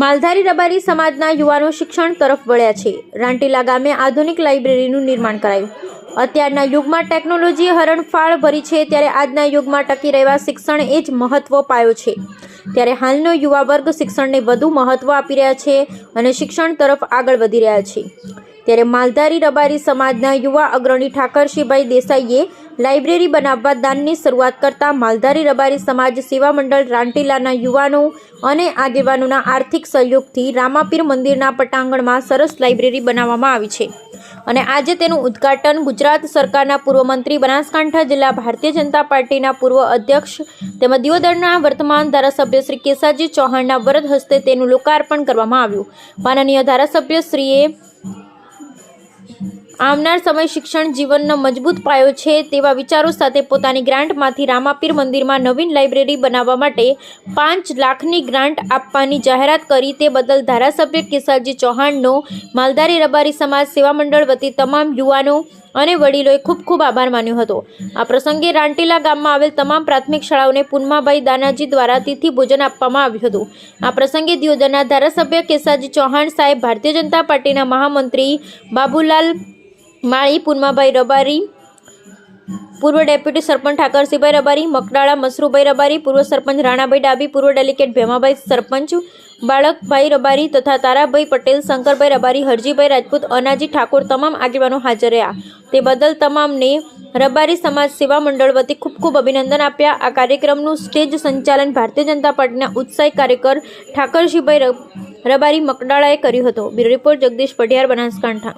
માલધારી રબારી સમાજના યુવાનો શિક્ષણ તરફ વળ્યા છે. રાંટીલા ગામે આધુનિક લાઇબ્રેરીનું નિર્માણ કરાયું. અત્યારના યુગમાં ટેકનોલોજી હરણફાળ ભરી છે ત્યારે આજના યુગમાં ટકી રહેવા શિક્ષણ એ જ મહત્વ પાયો છે. ત્યારે હાલનો યુવા વર્ગ શિક્ષણને વધુ મહત્વ આપી રહ્યા છે અને શિક્ષણ તરફ આગળ વધી રહ્યા છે. ત્યારે માલધારી રબારી સમાજના યુવા અગ્રણી ઠાકરશીભાઈ દેસાઈએ લાઇબ્રેરી બનાવવા દાનની શરૂઆત કરતા માલધારી રબારી સમાજ સેવા મંડળ રાંટીલાના યુવાનો અને આગેવાનોના આર્થિક સહયોગથી રામાપીર મંદિરના પટાંગણમાં સરસ લાઇબ્રેરી બનાવવામાં આવી છે. અને આજે તેનું ઉદ્ઘાટન ગુજરાત સરકારના પૂર્વ મંત્રી બનાસકાંઠા જિલ્લા ભારતીય જનતા પાર્ટીના પૂર્વ અધ્યક્ષ તેમજ દિયોદરના વર્તમાન ધારાસભ્ય શ્રી કેસાજી ચૌહાણના વરદ હસ્તે તેનું લોકાર્પણ કરવામાં આવ્યું. માનનીય ધારાસભ્ય શ્રીએ આવનાર સમય શિક્ષણ જીવનનો મજબૂત પાયો છે તેવા વિચારો સાથે પોતાની ગ્રાન્ટમાંથી રામાપીર મંદિરમાં નવીન લાઇબ્રેરી બનાવવા માટે પાંચ લાખની ગ્રાન્ટ આપવાની જાહેરાત કરી. તે બદલ ધારાસભ્ય કેસાજી ચૌહાણનો, માલધારી રબારી સમાજ સેવા મંડળ વતી તમામ યુવાનો અને વડીલોએ ખૂબ ખૂબ આભાર માન્યો હતો. આ પ્રસંગે રાંટીલા ગામમાં આવેલ તમામ પ્રાથમિક શાળાઓને પુનમાભાઈ દાનાજી દ્વારા તિથિ ભોજન આપવામાં આવ્યું હતું. આ પ્રસંગે દિયોદરના ધારાસભ્ય કેસાજી ચૌહાણ સાહેબ, ભારતીય જનતા પાર્ટીના મહામંત્રી બાબુલાલ માળી, પુનમાભાઈ રબારી પૂર્વ ડેપ્યુટી સરપંચ ઠાકરસિંહભાઈ રબારી, મકડાળા મસરૂભાઈ રબારી, પૂર્વ સરપંચ રાણાભાઈ ડાબી, પૂર્વ ડેલિકેટ ભેમાભાઈ સરપંચ, બાળકભાઈ રબારી તથા તારાભાઈ પટેલ, શંકરભાઈ રબારી, હરજીભાઈ રાજપૂત, અનાજી ઠાકોર તમામ આગેવાનો હાજર રહ્યા. તે બદલ તમામને રબારી સમાજ સેવા મંડળ વતી ખૂબ ખૂબ અભિનંદન આપ્યા. આ કાર્યક્રમનું સ્ટેજ સંચાલન ભારતીય જનતા પાર્ટીના ઉત્સાહી કાર્યકર ઠાકરસિંહભાઈ રબારી મકડાળાએ કર્યું હતું. Bureau report Jagdish Padhiyar Banaskantha.